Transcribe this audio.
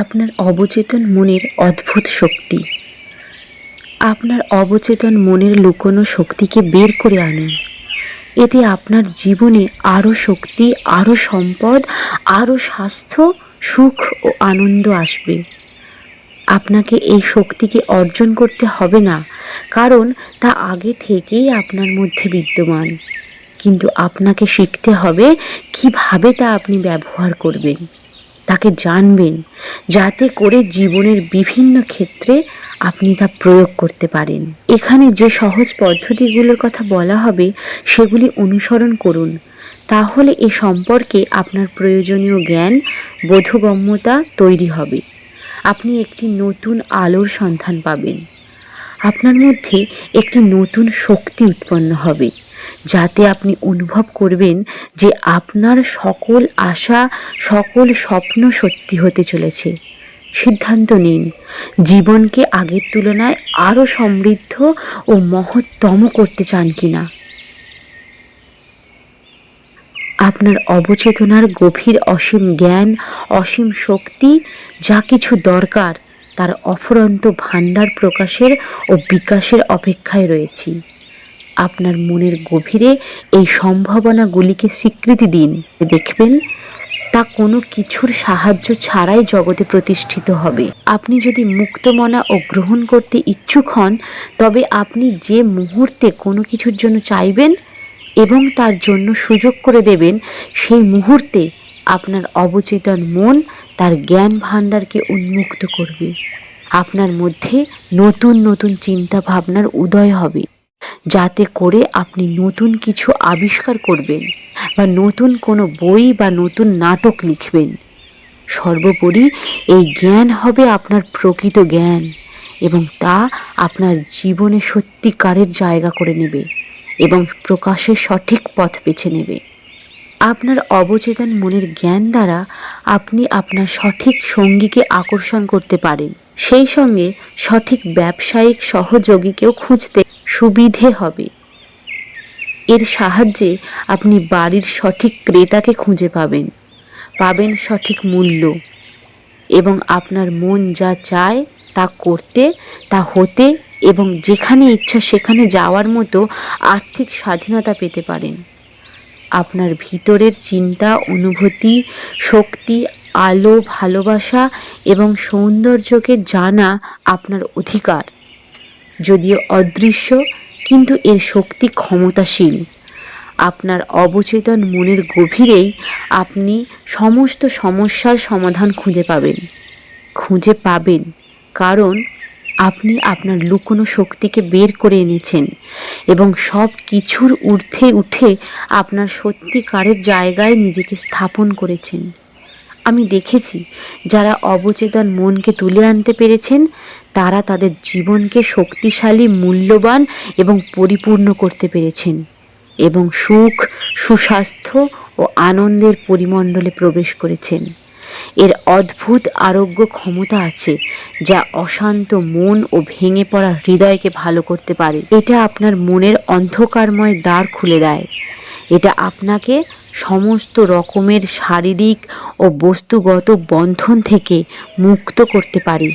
আপনার অবচেতন মনের অদ্ভুত শক্তি। আপনার অবচেতন মনের লুকোনো শক্তিকে বের করে আনুন। এতে আপনার জীবনে আরও শক্তি আরও সম্পদ আরও স্বাস্থ্য, সুখ ও আনন্দ আসবে। আপনাকে এই শক্তিকে অর্জন করতে হবে না, কারণ তা আগে থেকেই আপনার মধ্যে বিদ্যমান। কিন্তু আপনাকে শিখতে হবে কীভাবে তা আপনি ব্যবহার করবেন। তাকে জানবেন যাতে করে জীবনের বিভিন্ন ক্ষেত্রে আপনি তা প্রয়োগ করতে পারেন। এখানে যে সহজ পদ্ধতিগুলোর কথা বলা হবে, সেগুলি অনুসরণ করুন। তাহলে এ সম্পর্কে আপনার প্রয়োজনীয় জ্ঞান, বোধগম্যতা তৈরি হবে। আপনি একটি নতুন আলোর সন্ধান পাবেন। আপনার মধ্যে একটি নতুন শক্তি উৎপন্ন হবে। যাতে আপনি অনুভব করবেন যে আপনার সকল আশা, সকল স্বপ্ন সত্যি হতে চলেছে। সিদ্ধান্ত নিন। জীবনকে আগের তুলনায় আরও সমৃদ্ধ ও মহত্তম করতে চান কিনা। আপনার অবচেতনার গভীর অসীম জ্ঞান, অসীম শক্তি, যা কিছু দরকার, তার অফুরন্ত ভাণ্ডার প্রকাশের ও বিকাশের অপেক্ষায় রয়েছি। আপনার মনের গভীরে এই সম্ভাবনাগুলিকে স্বীকৃতি দিন। দেখবেন, তা কোনো কিছুর সাহায্য ছাড়াই জগতে প্রতিষ্ঠিত হবে। আপনি যদি মুক্তমনা ও গ্রহণ করতে ইচ্ছুক হন, তবে আপনি যে মুহূর্তে কোনো কিছুর জন্য চাইবেন এবং তার জন্য সুযোগ করে দেবেন, সেই মুহূর্তে আপনার অবচেতন মন তার জ্ঞান ভাণ্ডারকে উন্মুক্ত করবে। আপনার মধ্যে নতুন নতুন চিন্তা ভাবনার উদয় হবে। যাতে করে আপনি নতুন কিছু আবিষ্কার করবেন বা নতুন কোনো বই বা নতুন নাটক লিখবেন। সর্বোপরি এই জ্ঞান হবে আপনার প্রকৃত জ্ঞান এবং তা আপনার জীবনে সত্যিকারের জায়গা করে নেবে এবং প্রকাশের সঠিক পথ বেছে নেবে। আপনার অবচেতন মনের জ্ঞান দ্বারা আপনি আপনার সঠিক সঙ্গীকে আকর্ষণ করতে পারেন। সেই সঙ্গে সঠিক ব্যবসায়িক সহযোগীকেও খুঁজতে সুবিধে হবে। এর সাহায্যে আপনি বাড়ির সঠিক ক্রেতাকে খুঁজে পাবেন পাবেন সঠিক মূল্য এবং আপনার মন যা চায় তা করতে, তা হতে এবং যেখানে ইচ্ছা সেখানে যাওয়ার মতো আর্থিক স্বাধীনতা পেতে পারেন। আপনার ভিতরের চিন্তা, অনুভূতি, শক্তি আলো, ভালোবাসা এবং সৌন্দর্যকে জানা আপনার অধিকার। যদিও অদৃশ্য, কিন্তু এর শক্তি ক্ষমতাশীল। আপনার অবচেতন মনের গভীরেই আপনি সমস্ত সমস্যার সমাধান খুঁজে পাবেন। খুঁজে পাবেন, কারণ আপনি আপনার লুকোনো শক্তিকে বের করে এনেছেন এবং সব কিছুর ঊর্ধ্বে উঠে আপনার সত্যিকারের জায়গায় নিজেকে স্থাপন করেছেন। আমি দেখেছি, যারা অবচেতন মনকে তুলে আনতে পেরেছেন, তারা তাদের জীবনকে শক্তিশালী, মূল্যবান এবং পরিপূর্ণ করতে পেরেছেন এবং সুখ, সুস্বাস্থ্য ও আনন্দের পরিমণ্ডলে প্রবেশ করেছেন। এর অদ্ভুত আরোগ্য ক্ষমতা আছে, যা অশান্ত মন ও ভেঙে পড়া হৃদয়কে ভালো করতে পারে। এটা আপনার মনের অন্ধকারময় দ্বার খুলে দেয়। এটা আপনাকে সমস্ত রকমের শারীরিক ও বস্তুগত বন্ধন থেকে মুক্ত করতে পারে।